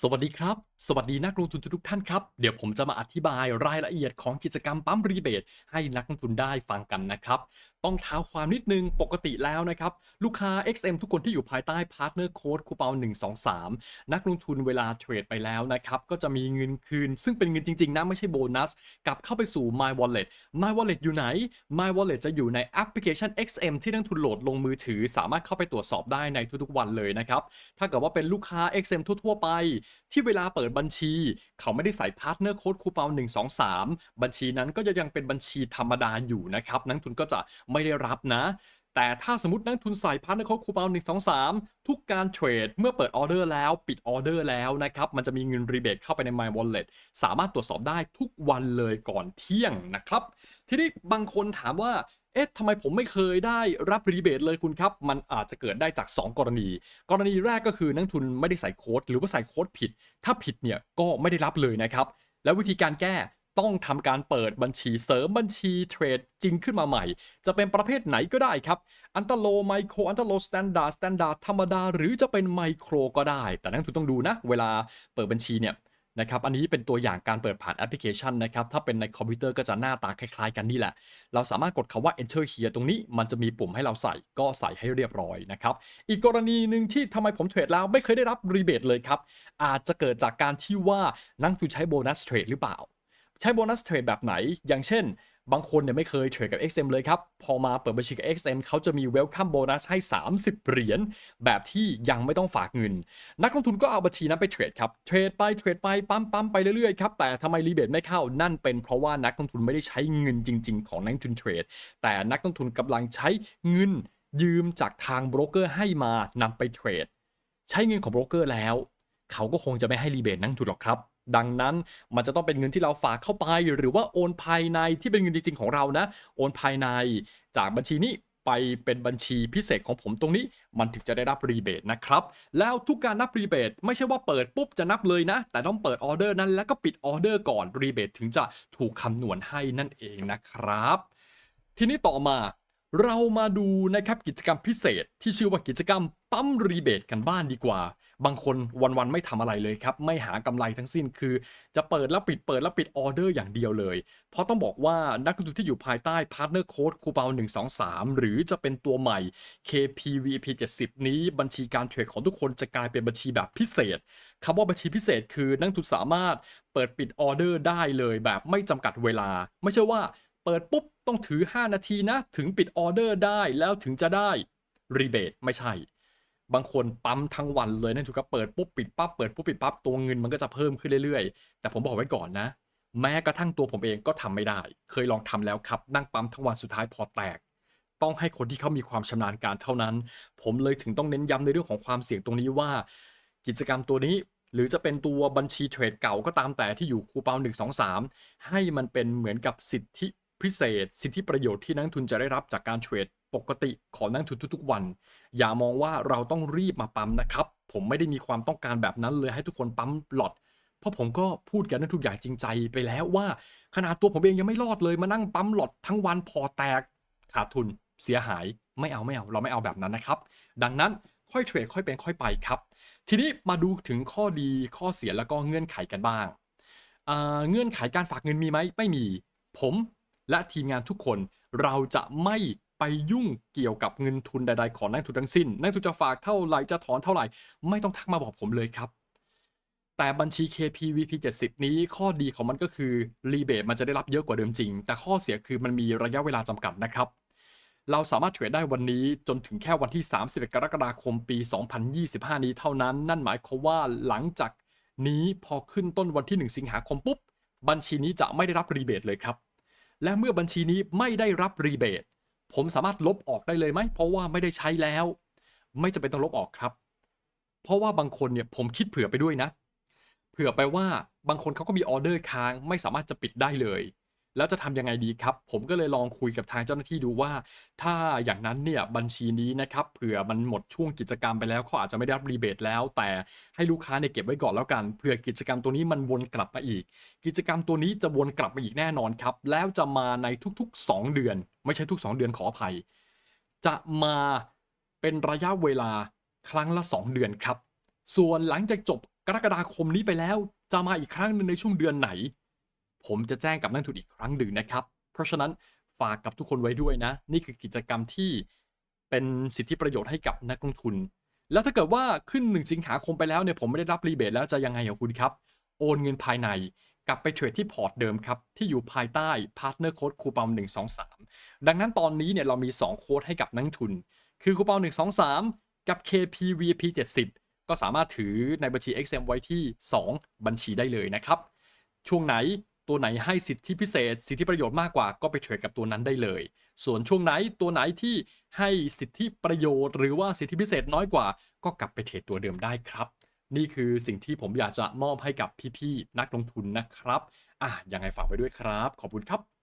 สวัสดีครับ สวัสดีนักลงทุนทุกท่านครับ เดี๋ยวผมจะมาอธิบายรายละเอียดของกิจกรรมปั๊มรีเบทให้นักลงทุนได้ฟังกันนะครับ ต้องเท้าความนิดนึงปกติแล้วนะครับ ลูกค้า XM ทุกคนที่อยู่ภายใต้พาร์ทเนอร์โค้ดคูปอง123 นักลงทุนเวลาเทรดไปแล้วนะครับ ก็จะมีเงินคืน ซึ่งเป็นเงินจริง ๆ นะ ไม่ใช่โบนัส กลับเข้าไปสู่ My Wallet My Wallet อยู่ไหน My Wallet จะอยู่ในแอปพลิเคชัน XM ที่นักลงทุนโหลดลงมือถือ สามารถเข้าไปตรวจสอบได้ในทุกๆวันเลยนะครับถ้าเกิดว่าเป็นลูกค้า XM ทั่วๆไปที่เวลาเปิดบัญชี เขาไม่ได้ใส่พาร์ทเนอร์โค้ดคูปอง123 บัญชีนั้นก็จะยังเป็นบัญชีธรรมดาอยู่นะครับ นักทุนก็จะไม่ได้รับนะ แต่ถ้าสมมตินักทุนใส่พาร์ทเนอร์โค้ดคูปอง123ทุกการเทรดเมื่อเปิดออเดอร์แล้วปิดออเดอร์แล้วนะครับมันจะมีเงินรีเบทเข้าไปใน My Wallet สามารถตรวจสอบได้ทุกวันเลยก่อนเที่ยงนะครับ ทีนี้บางคนถามว่าเอ๊ะทำไมผมไม่เคยได้รับรีเบทเลยคุณครับ มันอาจจะเกิดได้จาก 2 กรณี กรณีแรกก็คือนักทุนไม่ได้ใส่โค้ดหรือว่าใส่โค้ดผิด ถ้าผิดเนี่ยก็ไม่ได้รับเลยนะครับ แล้ววิธีการแก้ ต้องทำการเปิดบัญชีเสริมบัญชีเทรดจริงขึ้นมาใหม่ จะเป็นประเภทไหนก็ได้ครับ อันตโลไมโครอันตโลสแตนดาร์ดสแตนดาร์ดธรรมดา หรือจะเป็นไมโครก็ได้ แต่นักลงทุนต้องดูนะ เวลาเปิดบัญชีเนี่ยนะครับ อันนี้เป็นตัวอย่างการเปิดผ่านแอปพลิเคชันนะครับ ถ้าเป็นในคอมพิวเตอร์ก็จะหน้าตาคล้ายๆ กันนี่แหละ เราสามารถกดคำว่า enter here ตรงนี้ มันจะมีปุ่มให้เราใส่ ก็ใส่ให้เรียบร้อยนะครับ อีกกรณีหนึ่งที่ทำไมผมเทรดแล้วไม่เคยได้รับรีเบทเลยครับ อาจจะเกิดจากการที่ว่านักลงทุนใช้โบนัสเทรดหรือเปล่า ใช้โบนัสเทรดแบบไหน อย่างเช่น บางคนเนี่ยไม่เคยเทรดกับ XM เลยครับ พอมาเปิดบัญชีกับ XM เขาจะมี Welcome Bonus ให้ 30 เหรียญแบบที่ยังไม่ต้องฝากเงิน นักลงทุนก็เอาบัญชีนั้นไปเทรดครับ เทรดไปเทรดไปปั๊มปั๊มไปเรื่อยๆครับ แต่ทำไมรีเบทไม่เข้า นั่นเป็นเพราะว่านักลงทุนไม่ได้ใช้เงินจริง ๆ ของนักลงทุนเทรด แต่นักลงทุนกำลังใช้เงินยืมจากทางโบรกเกอร์ให้มานำไปเทรด ใช้เงินของโบรกเกอร์แล้ว เขาก็คงจะไม่ให้รีเบทนักลงทุนหรอกครับ ดังนั้นมันจะต้องเป็นเงินที่เราฝากเข้าไป หรือว่าโอนภายในที่เป็นเงินจริงๆของเรานะ โอนภายในจากบัญชีนี้ไปเป็นบัญชีพิเศษของผมตรงนี้ มันถึงจะได้รับรีเบทนะครับ แล้วทุกการนับรีเบทไม่ใช่ว่าเปิดปุ๊บจะนับเลยนะ แต่ต้องเปิดออเดอร์นั้นแล้วก็ปิดออเดอร์ก่อนรีเบทถึงจะถูกคำนวณให้นั่นเองนะครับ ทีนี้ต่อมา เรามาดูนะครับกิจกรรมพิเศษที่ชื่อว่ากิจกรรมปั๊มรีเบทกันบ้านดีกว่า บางคนวันๆไม่ทำอะไรเลยครับ ไม่หากำไรทั้งสิ้นคือ จะเปิดแล้วปิดเปิดแล้วปิดออเดอร์อย่างเดียวเลย เพราะต้องบอกว่านักลงทุนที่อยู่ภายใต้พาร์ทเนอร์โค้ดคูเปอง123 หรือจะเป็นตัวใหม่ KPVP 70 นี้บัญชีการเทรดของทุกคนจะกลายเป็นบัญชีแบบพิเศษคำว่าบัญชีพิเศษคือนักทุนสามารถเปิดปิดออเดอร์ได้เลยแบบไม่จำกัดเวลา ไม่ใช่ว่า เปิดปุ๊บต้องถือ 5 นาทีนะ ถึงปิดออเดอร์ได้แล้วถึงจะได้รีเบทไม่ใช่ บางคนปั๊มทั้งวันเลยนั่นถูกครับเปิดปุ๊บปิดปั๊บเปิดปุ๊บปิดปั๊บตัวเงินมันก็จะเพิ่มขึ้นเรื่อยๆ แต่ผมบอกไว้ก่อนนะ แม้กระทั่งตัวผมเองก็ทำไม่ได้ เคยลองทำแล้วครับ นั่งปั๊มทั้งวันสุดท้ายพอแตก ต้องให้คนที่เขามีความชำนาญการเท่านั้น ผมเลยถึงต้องเน้นย้ำในเรื่องของความเสี่ยงตรงนี้ว่า กิจกรรมตัวนี้หรือจะเป็นตัวบัญชีเทรดเก่าก็ตามแต่ที่อยู่คูปอง1 2 3ให้มันเป็นเหมือนกับสิทธิ พิเศษ สิทธิประโยชน์ที่นักทุนจะได้รับจากการเทรดปกติของนักทุนทุกๆวัน อย่ามองว่าเราต้องรีบมาปั๊มนะครับ ผมไม่ได้มีความต้องการแบบนั้นเลยให้ทุกคนปั๊มหลอดเพราะผมก็พูดกับนักทุนอย่างจริงใจไปแล้วว่าขนาดตัวผมเองยังไม่รอดเลยมานั่งปั๊มหลอดทั้งวันพอแตกขาดทุนเสียหายไม่เอาไม่เอาเราไม่เอาแบบนั้นนะครับ ดังนั้นค่อยเทรดค่อยเป็นค่อยไปครับ ทีนี้มาดูถึงข้อดีข้อเสียแล้วก็เงื่อนไขกันบ้างอ่าเงื่อนไขการฝากเงินมีไหมไม่มี ผม และทีมงานทุกคนเราจะไม่ไปยุ่งเกี่ยวกับเงินทุนใด ๆ ของนักทุนทั้งสิ้น นักทุนจะฝากเท่าไหร่จะถอนเท่าไหร่ ไม่ต้องทักมาบอกผมเลยครับ แต่บัญชี KPVP 70 นี้ข้อดีของมันก็คือรีเบทมันจะได้รับเยอะกว่าเดิมจริง แต่ข้อเสียคือมันมีระยะเวลาจำกัดนะครับ เราสามารถเทรดได้วันนี้จนถึงแค่วันที่ 31 กรกฎาคมปี 2025 นี้เท่านั้น นั่นหมายความว่าหลังจากนี้พอขึ้นต้นวันที่ 1 สิงหาคมปุ๊บ บัญชีนี้จะไม่ได้รับรีเบทเลยครับ และเมื่อบัญชีนี้ไม่ได้รับรีเบทผมสามารถลบออกได้เลยไหม เพราะว่าไม่ได้ใช้แล้ว ไม่จำเป็นต้องลบออกครับ เพราะว่าบางคนเนี่ยผมคิดเผื่อไปด้วยนะ เผื่อไปว่าบางคนเขาก็มีออเดอร์ค้างไม่สามารถจะปิดได้เลย แล้วจะทำยังไงดีครับ ผมก็เลยลองคุยกับทางเจ้าหน้าที่ดูว่า ถ้าอย่างนั้นเนี่ยบัญชีนี้นะครับเผื่อมันหมดช่วงกิจกรรมไปแล้วเขาอาจจะไม่ได้รับรีเบทแล้ว แต่ให้ลูกค้าเนี่ยเก็บไว้ก่อนแล้วกันเผื่อกิจกรรมตัวนี้มันวนกลับมาอีก กิจกรรมตัวนี้จะวนกลับมาอีกแน่นอนครับ แล้วจะมาในทุกๆ 2 เดือน ไม่ใช่ทุก 2 เดือนขออภัย จะมาเป็นระยะเวลาครั้งละ 2 เดือนครับ ส่วนหลังจากจบกรกฎาคมนี้ไปแล้ว จะมาอีกครั้งหนึ่งในช่วงเดือนไหน ผมจะแจ้งกับนักทุนอีกครั้งหนึ่งนะครับ เพราะฉะนั้นฝากกับทุกคนไว้ด้วยนะ นี่คือกิจกรรมที่เป็นสิทธิประโยชน์ให้กับนักลงทุน แล้วถ้าเกิดว่าขึ้น1สิงหาคมไปแล้วเนี่ยผมไม่ได้รับรีเบทแล้วจะยังไงกับคุณครับ โอนเงินภายในกลับไปเทรดที่พอร์ตเดิมครับ ที่อยู่ภายใต้ Partner Code คูปอง123 ดังนั้นตอนนี้เนี่ยเรามี 2 โค้ดให้กับนักทุน คือคูปอง123 กับ KPVP 70 ก็สามารถถือในบัญชี XM ไว้ที่ 2 บัญชีได้เลยนะครับ ช่วงไหน ตัวไหนให้สิทธิพิเศษ สิทธิประโยชน์มากกว่าก็ไปเทรดกับตัวนั้นได้เลย ส่วนช่วงไหนตัวไหนที่ให้สิทธิประโยชน์ หรือว่าสิทธิพิเศษน้อยกว่า ก็กลับไปเทรดตัวเดิมได้ครับ นี่คือสิ่งที่ผมอยากจะมอบให้กับพี่ๆนักลงทุนนะครับอะยังไงฝากไว้ด้วยครับ ขอบคุณครับ